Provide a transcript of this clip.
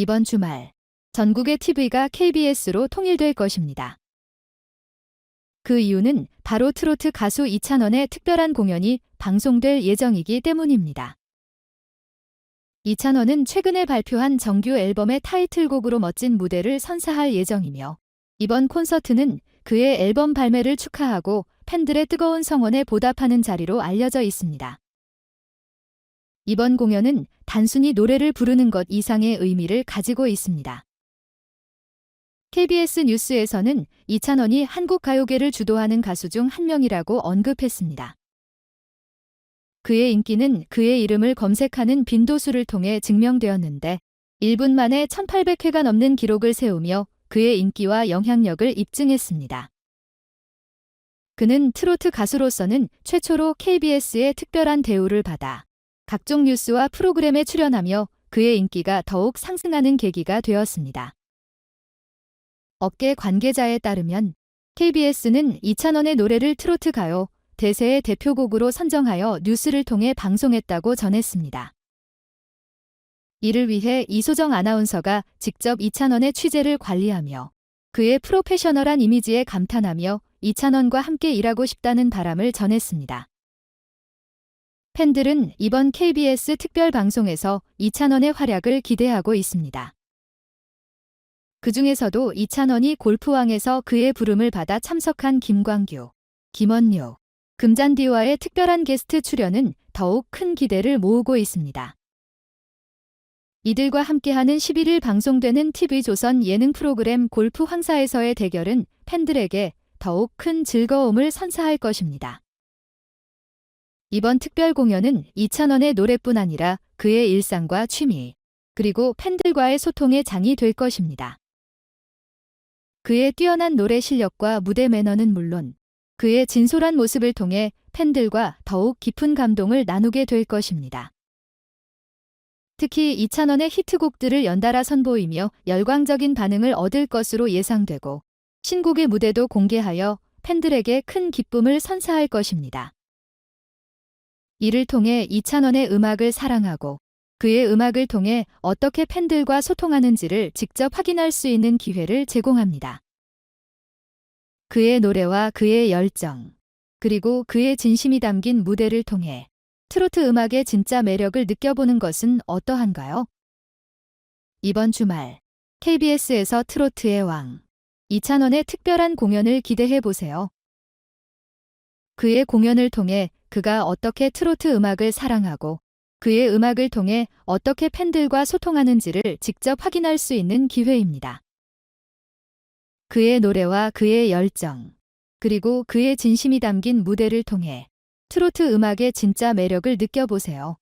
이번 주말 전국의 TV가 KBS로 통일될 것입니다. 그 이유는 바로 트로트 가수 이찬원의 특별한 공연이 방송될 예정이기 때문입니다. 이찬원은 최근에 발표한 정규 앨범의 타이틀곡으로 멋진 무대를 선사할 예정이며 이번 콘서트는 그의 앨범 발매를 축하하고 팬들의 뜨거운 성원에 보답하는 자리로 알려져 있습니다. 이번 공연은 단순히 노래를 부르는 것 이상의 의미를 가지고 있습니다. KBS 뉴스에서는 이찬원이 한국 가요계를 주도하는 가수 중 한 명이라고 언급했습니다. 그의 인기는 그의 이름을 검색하는 빈도수를 통해 증명되었는데 1분 만에 1800회가 넘는 기록을 세우며 그의 인기와 영향력을 입증했습니다. 그는 트로트 가수로서는 최초로 KBS의 특별한 대우를 받아 각종 뉴스와 프로그램에 출연하며 그의 인기가 더욱 상승하는 계기가 되었습니다. 업계 관계자에 따르면 KBS는 이찬원의 노래를 트로트 가요 대세의 대표곡으로 선정하여 뉴스를 통해 방송했다고 전했습니다. 이를 위해 이소정 아나운서가 직접 이찬원의 취재를 관리하며 그의 프로페셔널한 이미지에 감탄하며 이찬원과 함께 일하고 싶다는 바람을 전했습니다. 팬들은 이번 KBS 특별 방송에서 이찬원의 활약을 기대하고 있습니다. 그 중에서도 이찬원이 골프왕에서 그의 부름을 받아 참석한 김광규, 김원효, 금잔디와의 특별한 게스트 출연은 더욱 큰 기대를 모으고 있습니다. 이들과 함께하는 11일 방송되는 TV조선 예능 프로그램 골프 황사에서의 대결은 팬들에게 더욱 큰 즐거움을 선사할 것입니다. 이번 특별 공연은 이찬원의 노래뿐 아니라 그의 일상과 취미, 그리고 팬들과의 소통의 장이 될 것입니다. 그의 뛰어난 노래 실력과 무대 매너는 물론 그의 진솔한 모습을 통해 팬들과 더욱 깊은 감동을 나누게 될 것입니다. 특히 이찬원의 히트곡들을 연달아 선보이며 열광적인 반응을 얻을 것으로 예상되고 신곡의 무대도 공개하여 팬들에게 큰 기쁨을 선사할 것입니다. 이를 통해 이찬원의 음악을 사랑하고 그의 음악을 통해 어떻게 팬들과 소통하는지를 직접 확인할 수 있는 기회를 제공합니다. 그의 노래와 그의 열정, 그리고 그의 진심이 담긴 무대를 통해 트로트 음악의 진짜 매력을 느껴보는 것은 어떠한가요? 이번 주말 KBS에서 트로트의 왕 이찬원의 특별한 공연을 기대해 보세요. 그의 공연을 통해 그가 어떻게 트로트 음악을 사랑하고 그의 음악을 통해 어떻게 팬들과 소통하는지를 직접 확인할 수 있는 기회입니다. 그의 노래와 그의 열정, 그리고 그의 진심이 담긴 무대를 통해 트로트 음악의 진짜 매력을 느껴보세요.